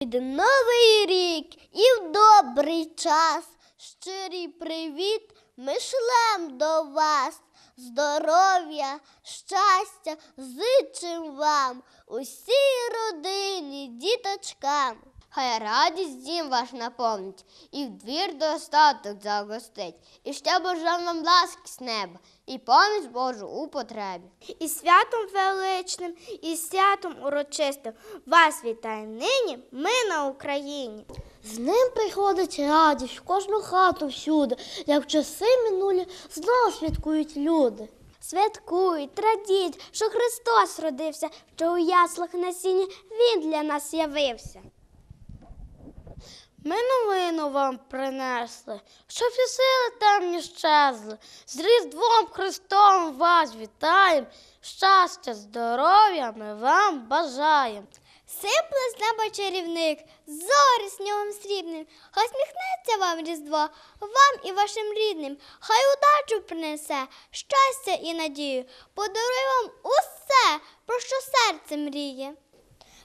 Під новий рік і в добрий час. Щирий привіт ми шлем до вас. Здоров'я, щастя, зичим вам, усій родині, діточкам. Хай радість дім ваш наповнить, і в двір достаток загостить, і ще бажам вам ласки з неба, і поміч Божу у потребі. І святом величним, і святом урочистим вас вітає нині ми на Україні. З ним приходить радість в кожну хату всюди, як в часи минулі знову святкують люди. Святкують, радіть, що Христос родився, що у яслах на сіні Він для нас явився. Ми новину вам принесли, щоб всі сили темні щезли. З Різдвом Христом вас вітаєм, щастя, здоров'я ми вам бажаєм. Сипле з неба чарівник, зорі снігом срібним, хай сміхнеться вам Різдво, вам і вашим рідним, хай удачу принесе, щастя і надію, подарує вам усе, про що серце мріє.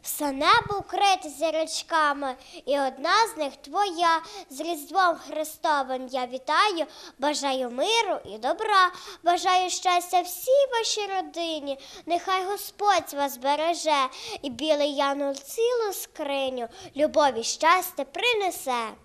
Все небо укрите зірочками, і одна з них твоя. З Різдвом Христовим я вітаю, бажаю миру і добра, бажаю щастя всій вашій родині. Нехай Господь вас береже, і білий янул цілу скриню, любові щастя принесе.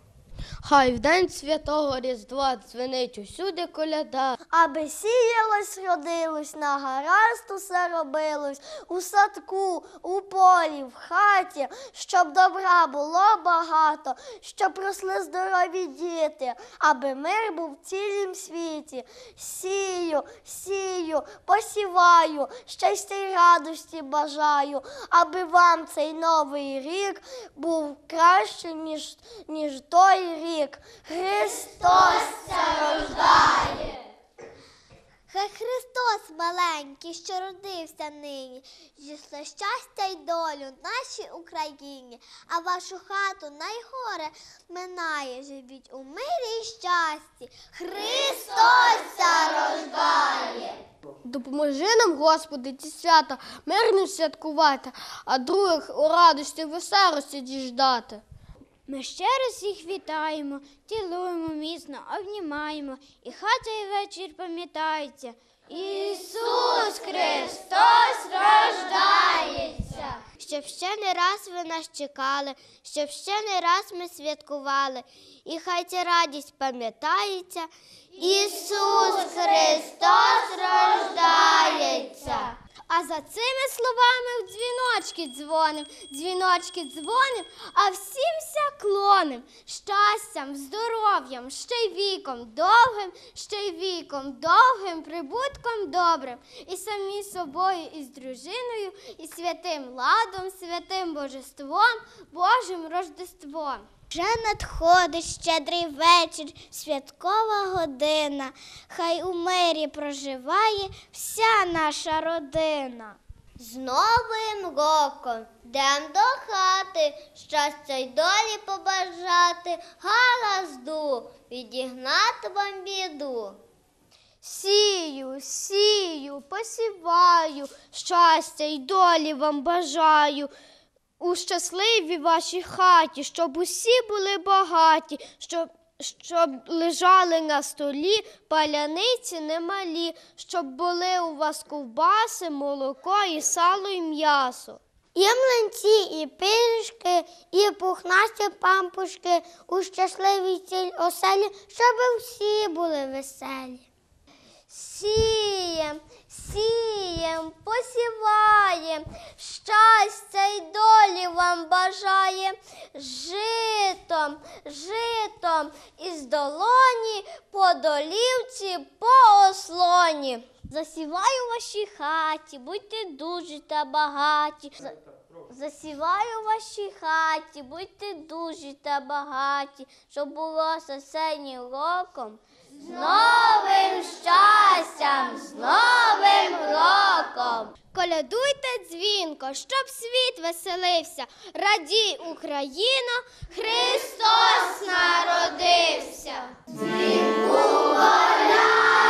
Хай в день святого Різдва дзвенить усюди коляда. Аби сіялось, родилось, на гаразд усе робилось, у садку, у полі, в хаті, щоб добра було багато, щоб росли здорові діти, аби мир був в цілім світі. Сію, сію, посіваю, щастя й радості бажаю, аби вам цей новий рік був краще, ніж, ніж той рік. Христос рождає. Хай Христос маленький, що родився нині, зісле щастя й долю нашій Україні, а вашу хату найгоре минає, живіть у мирі й щасті. Христос рождає. Допоможи нам, Господи, ці свята мирно святкувати, а других у радості веселості діждати. Ми ще раз їх вітаємо, цілуємо міцно, обнімаємо, і хата й вечір пам'ятається. Ісус Христос рождається! Щоб ще не раз ви нас чекали, щоб ще не раз ми святкували, і хай ця радість пам'ятається. Ісус Христос рождається. А за цими словами в дзвіночки дзвоним, дзвіночки дзвоним, а всім ся клоним. Щастям, здоров'ям, ще й віком довгим, ще й віком довгим, прибутком добрим. І самі собою, і з дружиною, і святим ладом, святим божеством, Божим Рождеством. Вже надходить щедрий вечір, святкова година. Хай у мирі проживає вся наша родина. З Новим роком йдем до хати, щастя й долі побажати, гаразду, відігнати вам біду. Сію, сію, посіваю, щастя й долі вам бажаю. У щасливій вашій хаті, щоб усі були багаті, щоб, щоб лежали на столі паляниці немалі, щоб були у вас ковбаси, молоко і сало, і м'ясо. І млинці, і пиріжки, і пухнасті пампушки у щасливій ціль оселі, щоб всі були веселі. Сієм, сієм, посіваєм, щастя й долі вам бажає, житом, житом із долоні по долівці, по ослоні. Засіваю в вашій хаті, будьте дуже та багаті. Засіваю в вашій хаті, будьте дуже та багаті, щоб було сесеннім роком. З новим щастям, з новим роком! Колядуйте дзвінко, щоб світ веселився. Радій Україно, Христос народився. Дзвінку колядуй,